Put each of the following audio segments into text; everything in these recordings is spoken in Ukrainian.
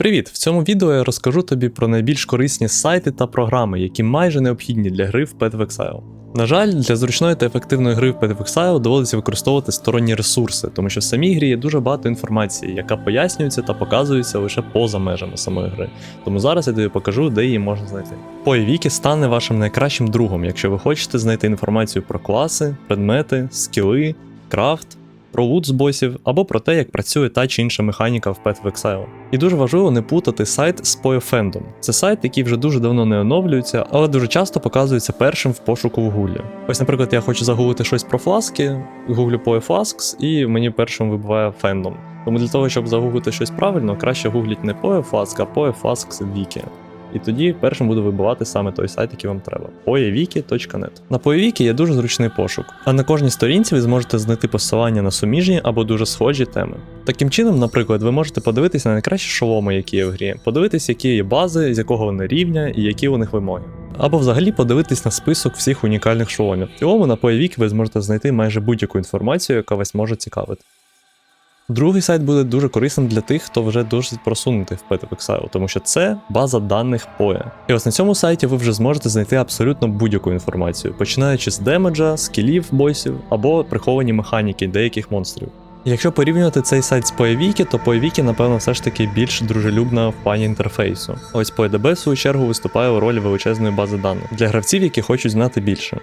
Привіт! В цьому відео я розкажу тобі про найбільш корисні сайти та програми, які майже необхідні для гри в Pet of Exile. На жаль, для зручної та ефективної гри в Pet of Exile доводиться використовувати сторонні ресурси, тому що в самій грі є дуже багато інформації, яка пояснюється та показується лише поза межами самої гри. Тому зараз я тобі покажу, де її можна знайти. Поєвіки стане вашим найкращим другом, якщо ви хочете знайти інформацію про класи, предмети, скіли, крафт про лут з босів або про те, як працює та чи інша механіка в Path of Exile. І дуже важливо не путати сайт з PoeFandom. Це сайт, який вже дуже давно не оновлюється, але дуже часто показується першим в пошуку в гуглі. Ось, наприклад, я хочу загуглити щось про фласки, гуглю PoeFlasks, і мені першим вибиває фендом. Тому для того, щоб загуглити щось правильно, краще гугліть не PoeFlask, а PoeFlasks Wiki. І тоді першим буде вибивати саме той сайт, який вам треба poeviki.net. На Poeviki є дуже зручний пошук, а на кожній сторінці ви зможете знайти посилання на суміжні або дуже схожі теми. Таким чином, наприклад, ви можете подивитися на найкращі шоломи, які є в грі, подивитися, які є бази, з якого вони рівня і які у них вимоги. Або взагалі подивитись на список всіх унікальних шоломів. В цілому на Poeviki ви зможете знайти майже будь-яку інформацію, яка вас може цікавити. Другий сайт буде дуже корисним для тих, хто вже досить просунутий в Path тому що це база даних PoE. І ось на цьому сайті ви вже зможете знайти абсолютно будь-яку інформацію, починаючи з демеджа, скілів босів або приховані механіки деяких монстрів. Якщо порівнювати цей сайт з PoeWiki, то PoeWiki, напевно, все ж таки більш дружелюбна в плані інтерфейсу. Ось PoeDB, в свою чергу, виступає у ролі величезної бази даних для гравців, які хочуть знати більше.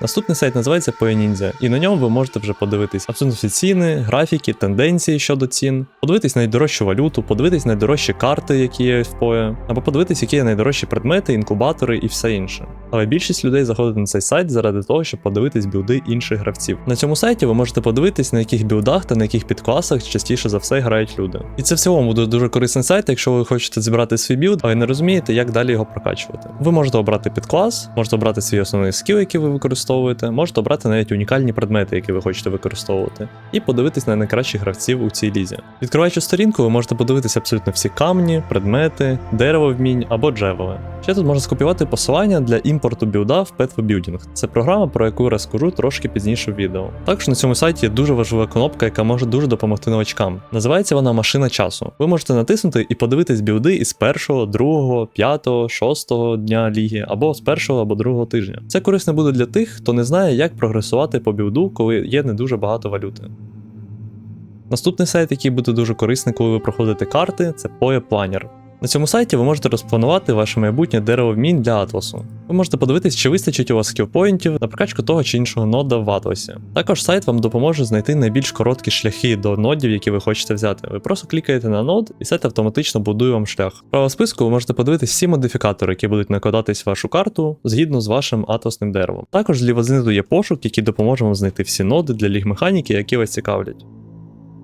Наступний сайт називається PoeNinja, і на ньому ви можете вже подивитись абсолютно всі ціни, графіки, тенденції щодо цін, подивитись найдорожчу валюту, подивитись найдорожчі карти, які є в PoE, або подивитись, які є найдорожчі предмети, інкубатори і все інше. Але більшість людей заходить на цей сайт заради того, щоб подивитись білди інших гравців. На цьому сайті ви можете подивитись, на яких білдах та на яких підкласах частіше за все грають люди. І це в цілому буде дуже корисний сайт, якщо ви хочете зібрати свій білд, але не розумієте, як далі його прокачувати. Ви можете обрати підклас, можете обрати свій основний скіл, який ви використовуєте можете обрати навіть унікальні предмети, які ви хочете використовувати, і подивитись на найкращих гравців у цій лізі. Відкриваючи сторінку, ви можете подивитися абсолютно всі камні, предмети, дерево вмінь або джевели. Ще тут можна скопіювати посилання для імпорту білда в Pet for Building. Це програма, про яку розкажу трошки пізніше в відео. Також на цьому сайті є дуже важлива кнопка, яка може дуже допомогти новачкам. Називається вона машина часу. Ви можете натиснути і подивитись білди із першого, другого, п'ятого, шостого дня ліги, або з першого або другого тижня. Це корисно буде для тих, хто не знає, як прогресувати по білду, коли є не дуже багато валюти. Наступний сайт, який буде дуже корисний, коли ви проходите карти, це Poe Planner. На цьому сайті ви можете розпланувати ваше майбутнє дерево вмінь для атласу. Ви можете подивитись, чи вистачить у вас скілпоінтів на прокачку того чи іншого нода в атласі. Також сайт вам допоможе знайти найбільш короткі шляхи до нодів, які ви хочете взяти. Ви просто клікаєте на нод, і сайт автоматично будує вам шлях. Право списку ви можете подивитись всі модифікатори, які будуть накладатись в вашу карту згідно з вашим атласним деревом. Також зліва знизу є пошук, який допоможе вам знайти всі ноди для ліг механіки, які вас цікавлять.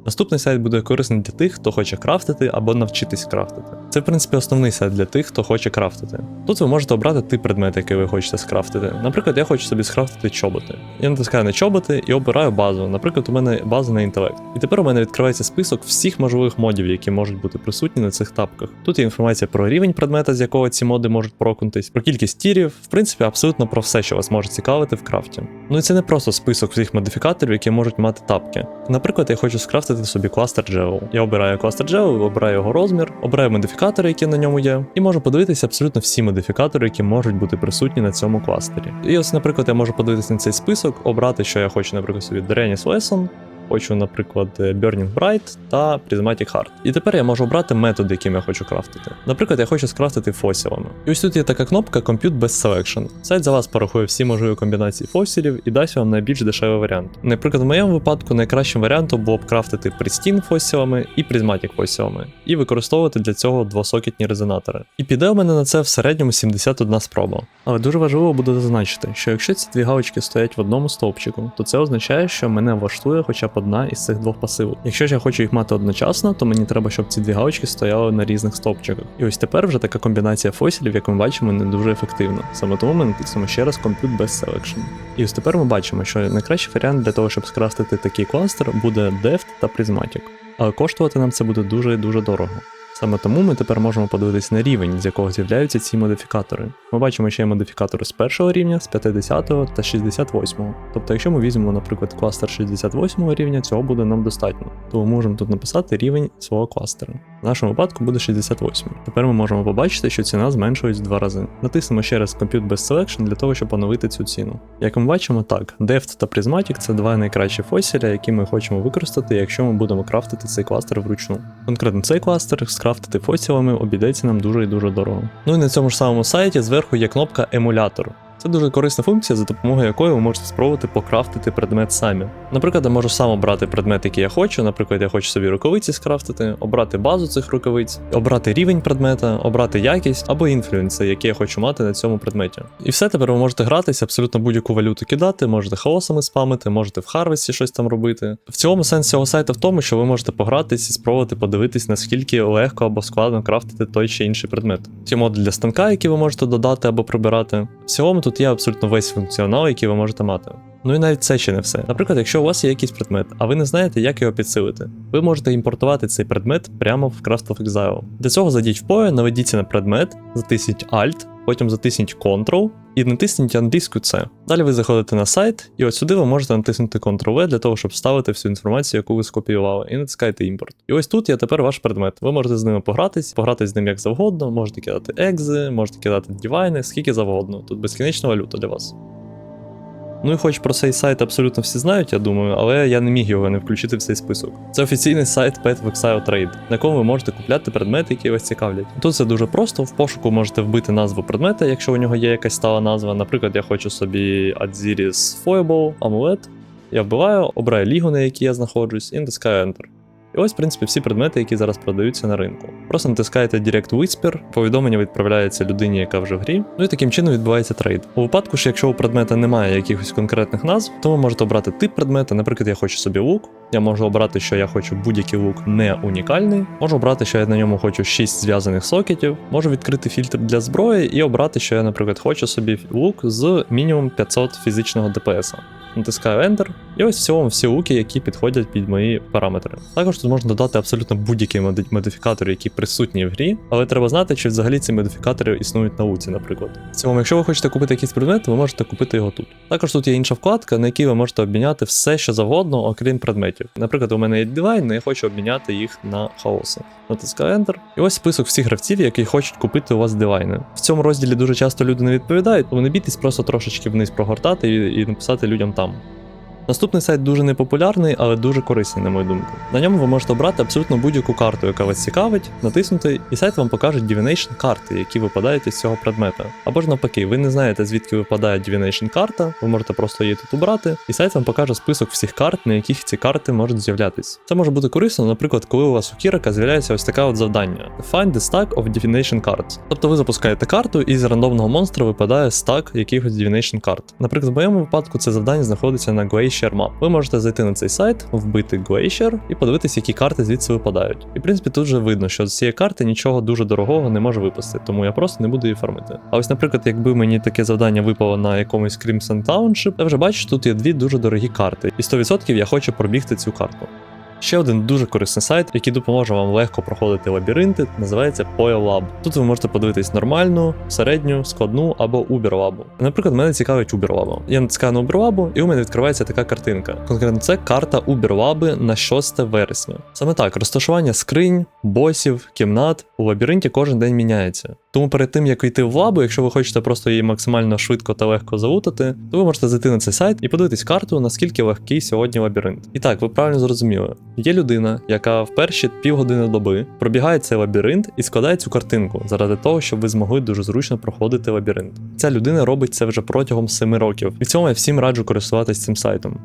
Наступний сайт буде корисний для тих, хто хоче крафтити або навчитись крафтити. Це, в принципі, основний сайт для тих, хто хоче крафтити. Тут ви можете обрати тип предмет, який ви хочете скрафтити. Наприклад, я хочу собі скрафтити чоботи. Я натискаю на чоботи і обираю базу. Наприклад, у мене база на інтелект. І тепер у мене відкривається список всіх можливих модів, які можуть бути присутні на цих тапках. Тут є інформація про рівень предмета, з якого ці моди можуть прокнутись, про кількість тірів, в принципі, абсолютно про все, що вас може цікавити в крафті. Ну і це не просто список всіх модифікаторів, які можуть мати тапки. Наприклад, я хочу скрафтити собі кластер Джевел. Я обираю кластер Джевел, обираю його розмір, обираю модифікатори, які на ньому є, і можу подивитися абсолютно всі модифікатори, які можуть бути присутні на цьому кластері. І ось, наприклад, я можу подивитися на цей список, обрати, що я хочу, наприклад, собі Drenis Lesson, Хочу, наприклад, Burning Bright та Prismatic Heart. І тепер я можу обрати метод, яким я хочу крафтити. Наприклад, я хочу скрафтити фосілами. І ось тут є така кнопка Compute Best Selection. Сайт за вас порахує всі можливі комбінації фосілів і дасть вам найбільш дешевий варіант. Наприклад, в моєму випадку найкращим варіантом було б крафтити Pristine фосілами і Prismatic фосілами, і використовувати для цього двосокітні резонатори. І піде у мене на це в середньому 71 спроба. Але дуже важливо буде зазначити, що якщо ці дві галочки стоять в одному стовпчику, то це означає, що мене влаштує хоча б одна із цих двох пасивок. Якщо ж я хочу їх мати одночасно, то мені треба, щоб ці дві галочки стояли на різних стовпчиках. І ось тепер вже така комбінація фосілів, як ми бачимо, не дуже ефективна. Саме тому ми натиснемо ще раз Compute Best Selection. І ось тепер ми бачимо, що найкращий варіант для того, щоб скрафтити такий кластер, буде Deft та Prismatic. Але коштувати нам це буде дуже дуже дорого. Саме тому ми тепер можемо подивитись на рівень, з якого з'являються ці модифікатори. Ми бачимо, що є модифікатори з першого рівня, з 50 та 68. Тобто, якщо ми візьмемо, наприклад, кластер 68 рівня, цього буде нам достатньо. Тому можемо тут написати рівень свого кластера. В нашому випадку буде 68. Тепер ми можемо побачити, що ціна зменшується в два рази. Натиснемо ще раз Compute Best Selection для того, щоб оновити цю ціну. Як ми бачимо, так, Deft та Prismatic це два найкращі фосіля, які ми хочемо використати, якщо ми будемо крафтити цей кластер вручну. Конкретно цей кластер скрафтити фосілами обійдеться нам дуже і дуже дорого. Ну і на цьому ж самому сайті зверху є кнопка емулятор. Це дуже корисна функція, за допомогою якої ви можете спробувати покрафтити предмет самі. Наприклад, я можу сам обрати предмет, який я хочу. Наприклад, я хочу собі рукавиці скрафтити, обрати базу цих рукавиць, обрати рівень предмета, обрати якість або інфлюенси, які я хочу мати на цьому предметі. І все тепер ви можете гратися, абсолютно будь-яку валюту кидати, можете хаосами спамити, можете в харвесті щось там робити. В цілому сенс цього сайту в тому, що ви можете погратись і спробувати подивитись, наскільки легко або складно крафтити той чи інший предмет. Ті моди для станка, які ви можете додати або прибирати. В цілому тут є абсолютно весь функціонал, який ви можете мати. Ну і навіть це ще не все. Наприклад, якщо у вас є якийсь предмет, а ви не знаєте, як його підсилити, ви можете імпортувати цей предмет прямо в Craft of Exile. Для цього зайдіть в поє, наведіться на предмет, затисніть Alt, потім затисніть Ctrl і натисніть англійську C. Далі ви заходите на сайт, і от сюди ви можете натиснути Ctrl-V для того, щоб вставити всю інформацію, яку ви скопіювали, і натискаєте імпорт. І ось тут є тепер ваш предмет. Ви можете з ними погратись, погратись з ним як завгодно, можете кидати екзи, можете кидати дівайни, скільки завгодно. Тут безкінечна валюта для вас. Ну і хоч про цей сайт абсолютно всі знають, я думаю, але я не міг його не включити в цей список. Це офіційний сайт Pet Vexile Trade, на якому ви можете купляти предмети, які вас цікавлять. Тут це дуже просто. В пошуку можете вбити назву предмета, якщо у нього є якась стала назва. Наприклад, я хочу собі Adziris Foible, амулет. Я вбиваю, обираю лігу, на якій я знаходжусь, і натискаю Enter. І ось, в принципі, всі предмети, які зараз продаються на ринку. Просто натискаєте Direct Whisper, повідомлення відправляється людині, яка вже в грі. Ну і таким чином відбувається трейд. У випадку ж, якщо у предмета немає якихось конкретних назв, то ви можете обрати тип предмета. Наприклад, я хочу собі лук. Я можу обрати, що я хочу будь-який лук не унікальний. Можу обрати, що я на ньому хочу 6 зв'язаних сокетів. Можу відкрити фільтр для зброї і обрати, що я, наприклад, хочу собі лук з мінімум 500 фізичного ДПС. Натискаю Enter, і ось в цілому всі луки, які підходять під мої параметри. Також тут можна додати абсолютно будь-які модифікатори, які присутні в грі, але треба знати, чи взагалі ці модифікатори існують на луці, наприклад. В цілому, якщо ви хочете купити якийсь предмет, ви можете купити його тут. Також тут є інша вкладка, на якій ви можете обміняти все, що завгодно, окрім предметів. Наприклад, у мене є дивайн, але я хочу обміняти їх на хаоси. Натискаю Enter. І ось список всіх гравців, які хочуть купити у вас дивайни. В цьому розділі дуже часто люди не відповідають, тому не бійтесь просто трошечки вниз прогортати і, і написати людям там. Наступний сайт дуже непопулярний, але дуже корисний, на мою думку. На ньому ви можете обрати абсолютно будь-яку карту, яка вас цікавить, натиснути, і сайт вам покаже Divination карти, які випадають із цього предмета. Або ж навпаки, ви не знаєте, звідки випадає Divination карта, ви можете просто її тут обрати, і сайт вам покаже список всіх карт, на яких ці карти можуть з'являтись. Це може бути корисно, наприклад, коли у вас у Кірика з'являється ось таке от завдання: Find the stack of Divination cards. Тобто ви запускаєте карту, і з рандомного монстра випадає стак якихось Divination карт. Наприклад, в моєму випадку це завдання знаходиться на Glacier Map. Ви можете зайти на цей сайт, вбити Glacier і подивитися, які карти звідси випадають. І в принципі тут вже видно, що з цієї карти нічого дуже дорогого не може випасти, тому я просто не буду її фармити. А ось, наприклад, якби мені таке завдання випало на якомусь Crimson Township, я вже бачу, тут є дві дуже дорогі карти, і 100% я хочу пробігти цю карту. Ще один дуже корисний сайт, який допоможе вам легко проходити лабіринти, називається PoeLab. Тут ви можете подивитись нормальну, середню, складну або Uber Lab. Наприклад, мене цікавить Uber Lab. Я натискаю на Uber Lab, і у мене відкривається така картинка. Конкретно це карта Uber Lab на 6 вересня. Саме так, розташування скринь, босів, кімнат у лабіринті кожен день міняється. Тому перед тим як йти в лабу, якщо ви хочете просто її максимально швидко та легко залутати, то ви можете зайти на цей сайт і подивитись карту, наскільки легкий сьогодні лабіринт. І так, ви правильно зрозуміли. Є людина, яка в перші півгодини доби пробігає цей лабіринт і складає цю картинку заради того, щоб ви змогли дуже зручно проходити лабіринт. Ця людина робить це вже протягом 7 років. І в цьому я всім раджу користуватись цим сайтом.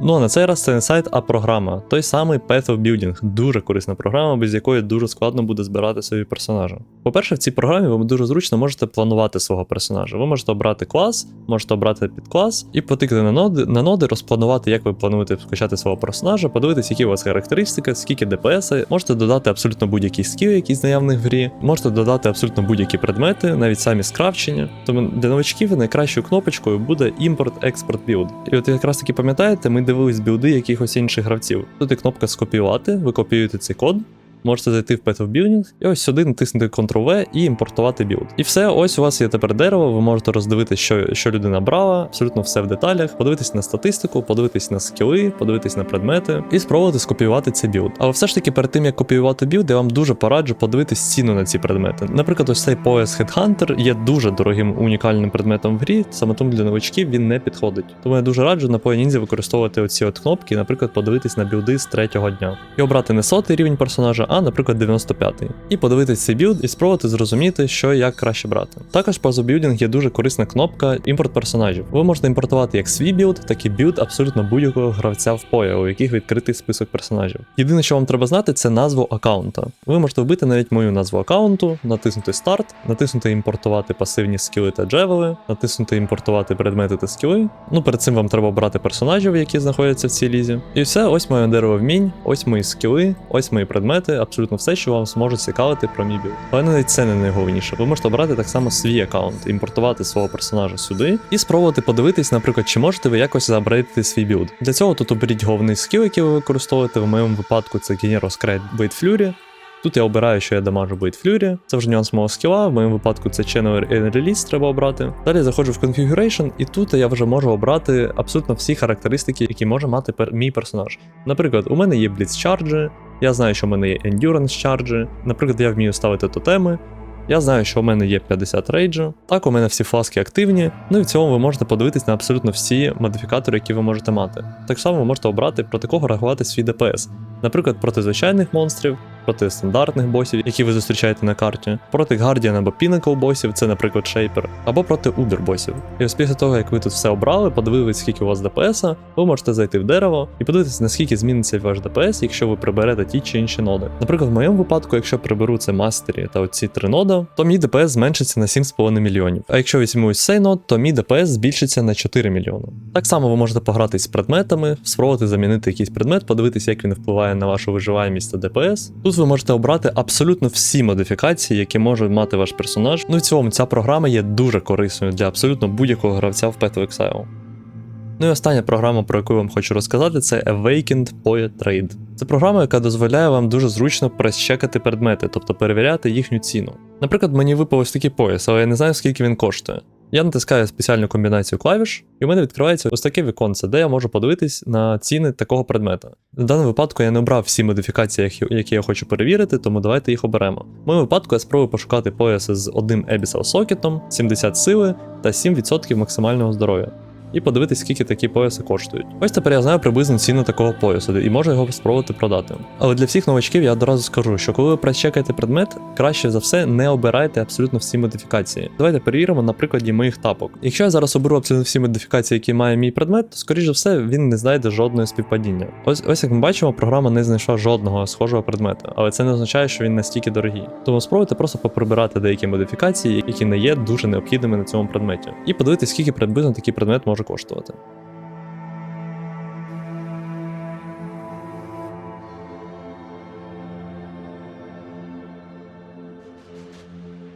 Ну а на цей раз це не сайт, а програма. Той самий Path of Building. Дуже корисна програма, без якої дуже складно буде збирати собі персонажа. По-перше, в цій програмі ви дуже зручно можете планувати свого персонажа. Ви можете обрати клас, можете обрати підклас і потикати на ноди, на ноди, розпланувати, як ви плануєте скачати свого персонажа, подивитись, які у вас характеристики, скільки ДПС, можете додати абсолютно будь-які скіли, які наявних в грі, можете додати абсолютно будь-які предмети, навіть самі скрафчення. Тому для новачків найкращою кнопочкою буде імпорт, експорт, білд. І от якраз таки пам'ятаєте, ми дивились білди якихось інших гравців. Тут є кнопка скопіювати, ви копіюєте цей код. Можете зайти в Path of Building і ось сюди натиснути Ctrl-V і імпортувати білд. І все, ось у вас є тепер дерево, ви можете роздивитися, що, що людина брала, абсолютно все в деталях, подивитись на статистику, подивитись на скіли, подивитись на предмети і спробувати скопіювати цей білд. Але все ж таки, перед тим як копіювати білд, я вам дуже пораджу подивитись ціну на ці предмети. Наприклад, ось цей пояс Headhunter є дуже дорогим унікальним предметом в грі, саме тому для новачків він не підходить. Тому я дуже раджу на Poe використовувати оці от кнопки, наприклад, подивитись на білди з третього дня. І обрати не сотий рівень персонажа, а, наприклад, 95-й. І подивитись цей білд і спробувати зрозуміти, що і як краще брати. Також по Building є дуже корисна кнопка імпорт персонажів. Ви можете імпортувати як свій білд, так і білд абсолютно будь-якого гравця в поя, у яких відкритий список персонажів. Єдине, що вам треба знати, це назву аккаунта. Ви можете вбити навіть мою назву аккаунту, натиснути старт, натиснути імпортувати пасивні скіли та джевели, натиснути імпортувати предмети та скіли. Ну, перед цим вам треба обрати персонажів, які знаходяться в цій лізі. І все, ось моє дерево вмінь, ось мої скіли, ось мої предмети, абсолютно все, що вам зможе цікавити про мій білд. Але навіть це не найголовніше. Ви можете обрати так само свій аккаунт, імпортувати свого персонажа сюди і спробувати подивитись, наприклад, чи можете ви якось забрати свій білд. Для цього тут оберіть головний скіл, який ви використовуєте. В моєму випадку це Generous Crate Blade Fury. Тут я обираю, що я дамажу Blade Це вже нюанс мого скіла. В моєму випадку це Channel and Release треба обрати. Далі заходжу в Configuration, і тут я вже можу обрати абсолютно всі характеристики, які може мати пер- мій персонаж. Наприклад, у мене є Blitz Charge, я знаю, що в мене є Endurance Charge, наприклад, я вмію ставити тотеми. Я знаю, що у мене є 50 рейджу. Так, у мене всі фласки активні. Ну і в цьому ви можете подивитись на абсолютно всі модифікатори, які ви можете мати. Так само ви можете обрати, проти кого рахувати свій ДПС. Наприклад, проти звичайних монстрів, проти стандартних босів, які ви зустрічаєте на карті, проти Guardian або Pinnacle босів, це, наприклад, Shaper, або проти Uber босів. І ось після того, як ви тут все обрали, подивились, скільки у вас ДПС, ви можете зайти в дерево і подивитися, наскільки зміниться ваш ДПС, якщо ви приберете ті чи інші ноди. Наприклад, в моєму випадку, якщо приберу це мастері та оці три нода, то мій ДПС зменшиться на 7,5 мільйонів. А якщо візьму ось цей нод, то мій ДПС збільшиться на 4 мільйони. Так само ви можете погратись з предметами, спробувати замінити якийсь предмет, подивитися, як він впливає на вашу виживаємість та ДПС. Тут ви можете обрати абсолютно всі модифікації, які може мати ваш персонаж. Ну і в цілому ця програма є дуже корисною для абсолютно будь-якого гравця в Path of Exile. Ну і остання програма, про яку я вам хочу розказати, це Awakened Poet Trade. Це програма, яка дозволяє вам дуже зручно пресчекати предмети, тобто перевіряти їхню ціну. Наприклад, мені випав ось такий пояс, але я не знаю, скільки він коштує. Я натискаю спеціальну комбінацію клавіш, і в мене відкривається ось таке віконце, де я можу подивитись на ціни такого предмета. В даному випадку я не обрав всі модифікації, які- я хочу перевірити, тому давайте їх оберемо. В моєму випадку я спробую пошукати пояси з одним Abyssal сокетом, 70 сили та 7% максимального здоров'я. І подивитись, скільки такі пояси коштують. Ось тепер я знаю приблизно ціну такого поясу і можу його спробувати продати. Але для всіх новачків я одразу скажу, що коли ви прочекаєте предмет, краще за все не обирайте абсолютно всі модифікації. Давайте перевіримо на прикладі моїх тапок. Якщо я зараз оберу абсолютно всі модифікації, які має мій предмет, то скоріш за все він не знайде жодної співпадіння. Ось ось як ми бачимо, програма не знайшла жодного схожого предмета, але це не означає, що він настільки дорогий. Тому спробуйте просто поприбирати деякі модифікації, які не є дуже необхідними на цьому предметі, і подивитись, скільки приблизно такий предмет може коштувати.